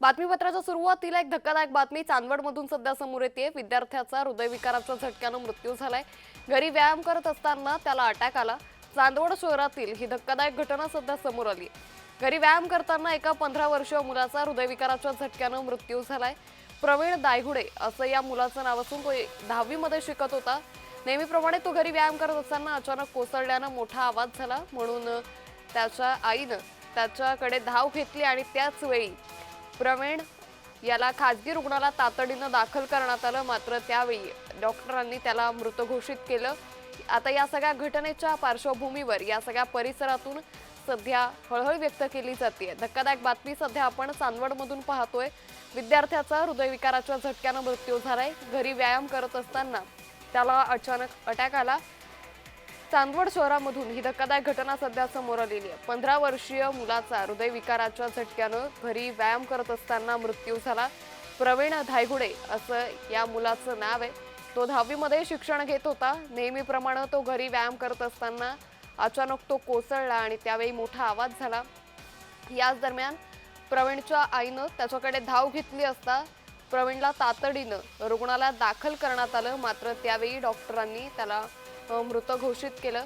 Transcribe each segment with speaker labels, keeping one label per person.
Speaker 1: बातमीपत्राच्या सुरुवातीला एक धक्कादायक बातमी चांदवडमधून सध्या समोर येते विद्यार्थ्याचा हृदयविकाराच्या झटक्यानं मृत्यू झालाय. घरी व्यायाम करत असताना त्याला अटॅक आला. चांदवड शहरातील ही धक्कादायक घटना सध्या समोर आली घरी व्यायाम करताना एका पंधरा वर्षीय मुलाचा हृदयविकाराच्या झटक्यानं मृत्यू झालाय. प्रवीण दायगुडे असं या मुलाचं नाव असून तो दहावीमध्ये शिकत होता. नेहमीप्रमाणे तो घरी व्यायाम करत असताना अचानक कोसळल्यानं मोठा आवाज झाला म्हणून त्याच्या आईनं त्याच्याकडे धाव घेतली आणि त्याच वेळी प्रवीण याला खाजगी रुग्णाला तातडीनं दाखल करण्यात आलं. मात्र त्यावेळी डॉक्टरांनी त्याला मृत घोषित केलं. आता या सगळ्या घटनेच्या पार्श्वभूमीवर या सगळ्या परिसरातून सध्या हळहळ व्यक्त केली जाते. धक्कादायक बातमी सध्या आपण चांदवडमधून पाहतोय. विद्यार्थ्याचा हृदयविकाराच्या झटक्यानं मृत्यू झालाय. घरी व्यायाम करत असताना त्याला अचानक अटॅक आला. चांदवड शहरामधून ही धक्कादायक घटना सध्या समोर आलेली आहे. पंधरा वर्षीय मुलाचा हृदयविकाराच्या झटक्यानं घरी व्यायाम करत असताना मृत्यू झाला. प्रवीण धायगुडे असं या मुलाचं नाव आहे. तो दहावीमध्ये शिक्षण घेत होता. नेहमीप्रमाणे तो घरी व्यायाम करत असताना अचानक तो कोसळला आणि त्यावेळी मोठा आवाज झाला. याच दरम्यान प्रवीणच्या आईनं त्याच्याकडे धाव घेतली असता प्रवीणला तातडीनं रुग्णालयात दाखल करण्यात आलं. मात्र त्यावेळी डॉक्टरांनी त्याला मृत घोषित केलं.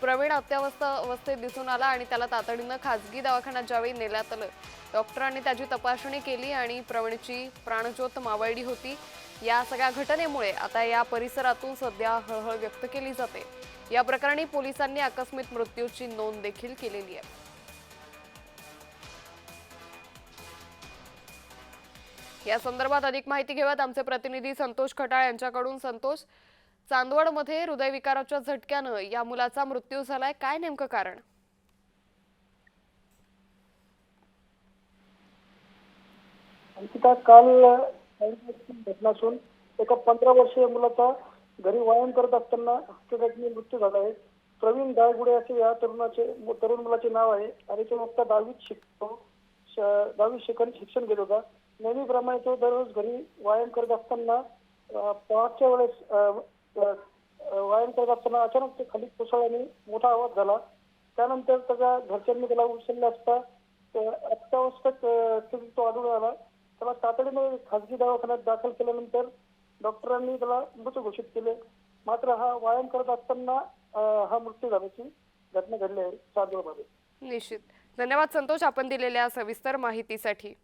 Speaker 1: प्रवीण अत्यावस्था अवस्थेत दिसून आला आणि त्याला तातडीनं खाजगी दवाखान्यात ज्यावेळी नेण्यात आलं. डॉक्टरांनी त्याची तपासणी केली आणि प्रवीणची प्राणज्योत मावळली होती. या सगळ्या घटनेमुळे आता या परिसरातून सध्या हळहळ व्यक्त केली जाते. या प्रकरणी पोलिसांनी आकस्मिक मृत्यूची नोंद देखील केलेली आहे. या संदर्भात अधिक माहिती घेऊयात. आमचे प्रतिनिधी संतोष खटाळ यांच्याकडून. संतोष चांदवडमध्ये हृदयविकाराच्या झटक्यानं या मुलाचा मृत्यू झालाय. काय नेमकं कारण?
Speaker 2: अंकिता काल घटना असून एका पंधरा वर्षीय मुलाचा घरी व्यायाम करत असताना हत्येघटने मृत्यू झाला आहे. प्रवीण दायगुडे असे या तरुणाचे तरुण मुलाचे नाव आहे. आणि तो नुकता दहावीत शिकतो दहावीत शिकण शिक्षण घेत होता. नेहमीप्रमाणे तो दररोज घरी व्यायाम करत असताना पहाटच्या वेळेस अं, व्यायाम करत असताना अचानक ते खाली कोसळल्याने मोठा आवाज झाला. त्यानंतर त्याच्या घरच्यांनी त्याला उचलले असता. त- अत्यावश्यक स्थितीत तो आढळून आला. त्याला तातडीने खासगी दवाखान्यात दाखल केल्यानंतर डॉक्टरांनी त्याला मृत घोषित केले. मात्र हा व्यायाम करत असताना हा मृत्यू झाल्याची घटना घडली आहे चांदवडमध्ये
Speaker 1: निश्चित. धन्यवाद संतोष आपण दिलेल्या सविस्तर माहितीसाठी.